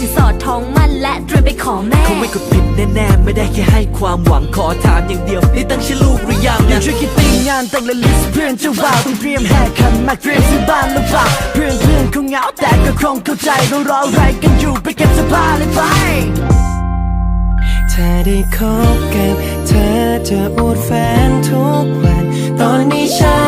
สินสอดทองมั่นและเตรียมไปขอแม่คงไม่กดผิดแน่ๆไม่ได้แค่ให้ความหวังขอถามอย่างเดียวนี่ตั้งชื่อลูกหรือยังนะช่วยคิดตีงานแต่งและลิสต์เพื่อนเจ้าบ่าวต้องเตรียมแห่ขันหมากเตรียมซื้อบ้านหรือเปล่าเพื่อนเพื่อนๆคงเหงาแต่ก็คงเข้าใจเรารออะไรกันอยู่ไปเก็บเสื้อผ้าเลยไปถ้าได้คบกับเธอจะอวดแฟนทุกวัน ตอนนี้ฉัน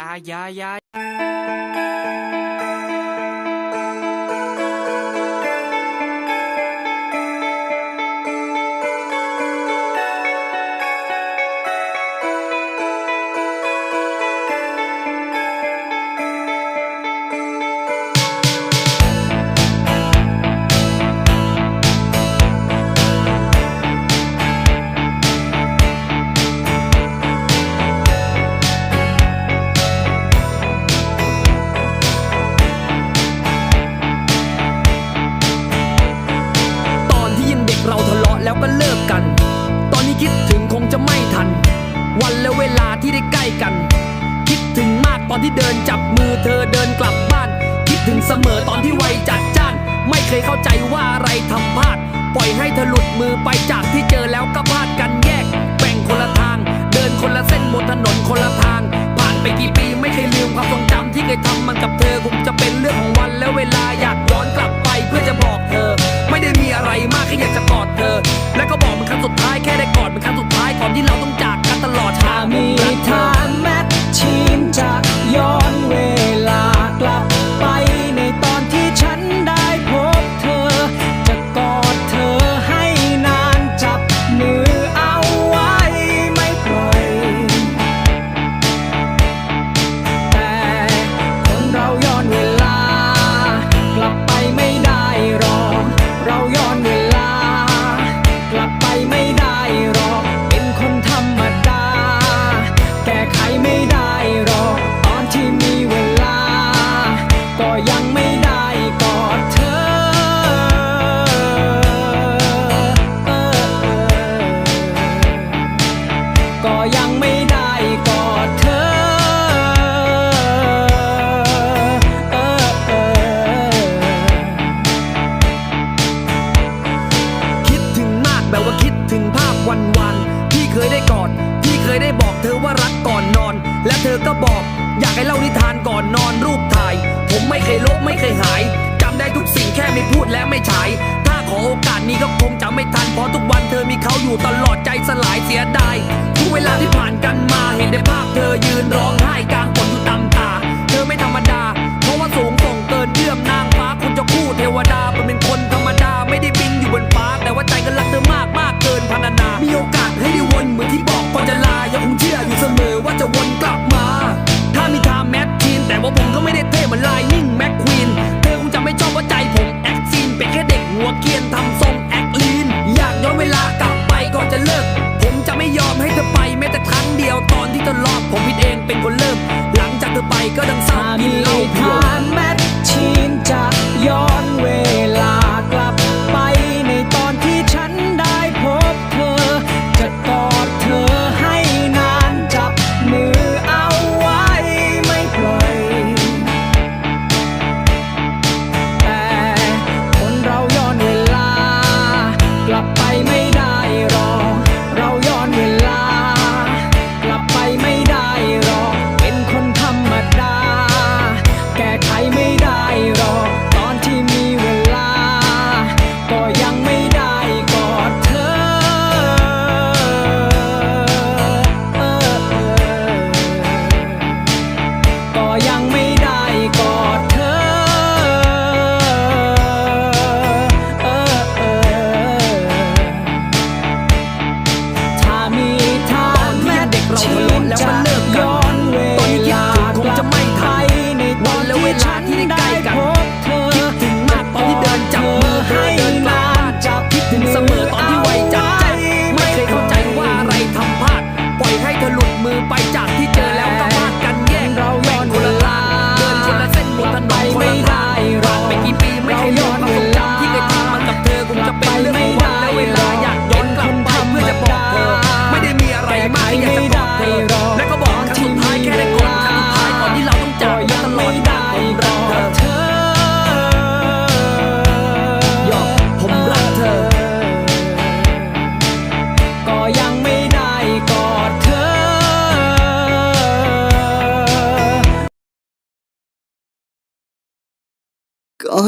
ฮ้ยอ มือไปจากที่เจอแล้วก็พลาดกันแยกแบ่งคนละทาง เดินคนละเส้นบนถนนคนละทาง ผ่านไปกี่ปีไม่เคยลืมความทรงจำที่เคยทำมันกับเธอคงจะเป็นเรื่องของวันและเวลา ธอก็บอก อยากให้เล่านิทานก่อนนอนรูปถ่าย ผมไม่เคยลบไม่เคยหายจำได้ทุกสิ่งแค่ไม่พูดและไม่ฉาย ถ้าขอโอกาสนี้ก็คงจะไม่ทันเพราะทุกวันเธอมีเขาอยู่ตลอดใจสลายเสียดายทุกเวลาที่ผ่านกันมาเห็นได้ภาพเธอยืนร้องไห้กลางฝนอยู่ตามตา เธอไม่ธรรมดา เพราะว่าสูงส่งเกินเยื่อมนางฟ้าคนจะคู่เทวดาเป็นคนธรรมดาไม่ได้บินอยู่บนฟ้า แต่ว่าใจก็รักเธอมากมากเกินพรรณนา มีโอกาสให้ได้วนเหมือนที่บอกก่อนจะลายังคงเชื่ออยู่เสมอว่าจะวน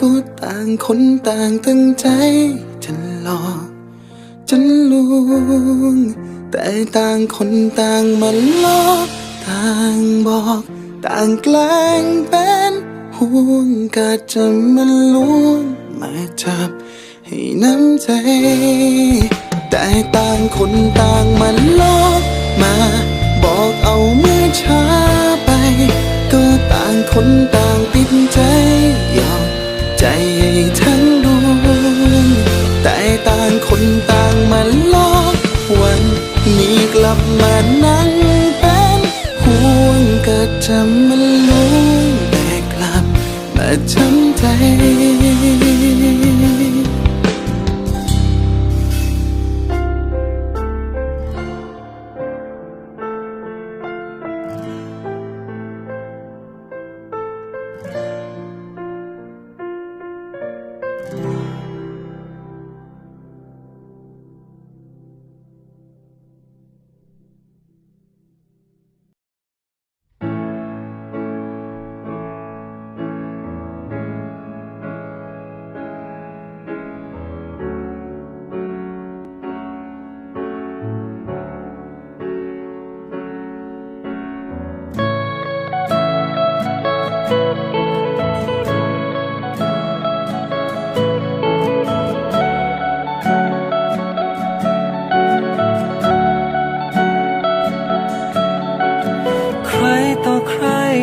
ก็ต่างคนต่างตั้งใจจะหลอกจะลวง แต่ต่างคนต่างมันลอกต่างบอก ต่างแกล้งเป็นห่วงกะจะมันลวงมาจับให้น้ำใจ แต่ต่างคนต่างมันลอกมา บอกเอาเมื่อช้าไป ก็ต่างคนต่างติดใจยอม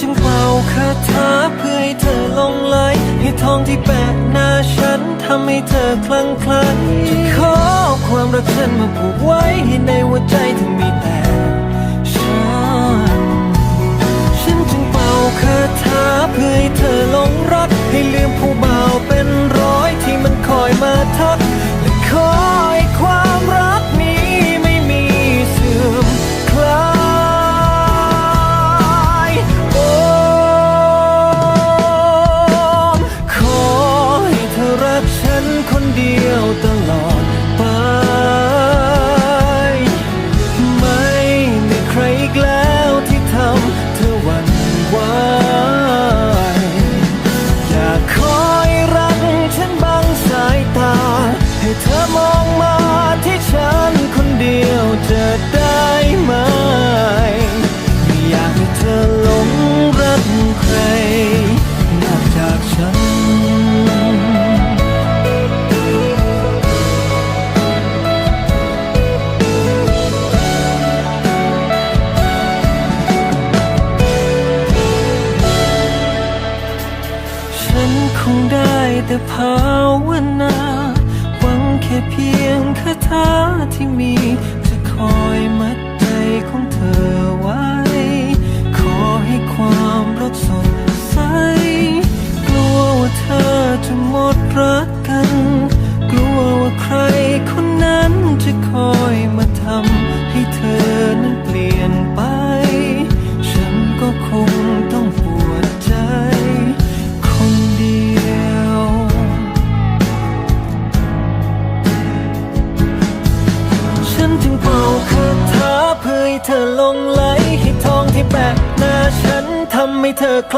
จึงเป่าคาถาเพื่อให้เธอลงไหลให้ทองที่แปะหน้าฉันทำให้เธอคลั่งคล้จะขอความรักฉันมาผูกไว้ให้ในหัวใจเธอมีแต่ฉัน ฉันจึงเป่าคาถาเพื่อให้เธอหลงรัก ให้ลืมผู้บ่าวเป็นร้อยที่มันคอยมาทักและคอ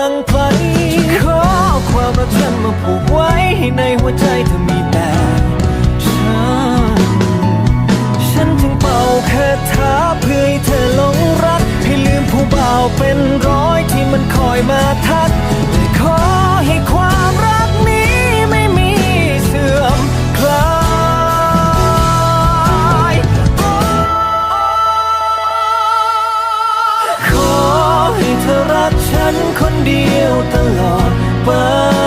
ลังไพขอความรักฉันมาผูกไว้ให้ในหัวใจเธอมีแต่ฉัน ฉันจึงเป่าคาถาเพื่อให้เธอหลงรัก ให้ลืมผู้บ่าวเป็นร้อยที่มันคอยมาทักขอ คนเดียวตลอดไป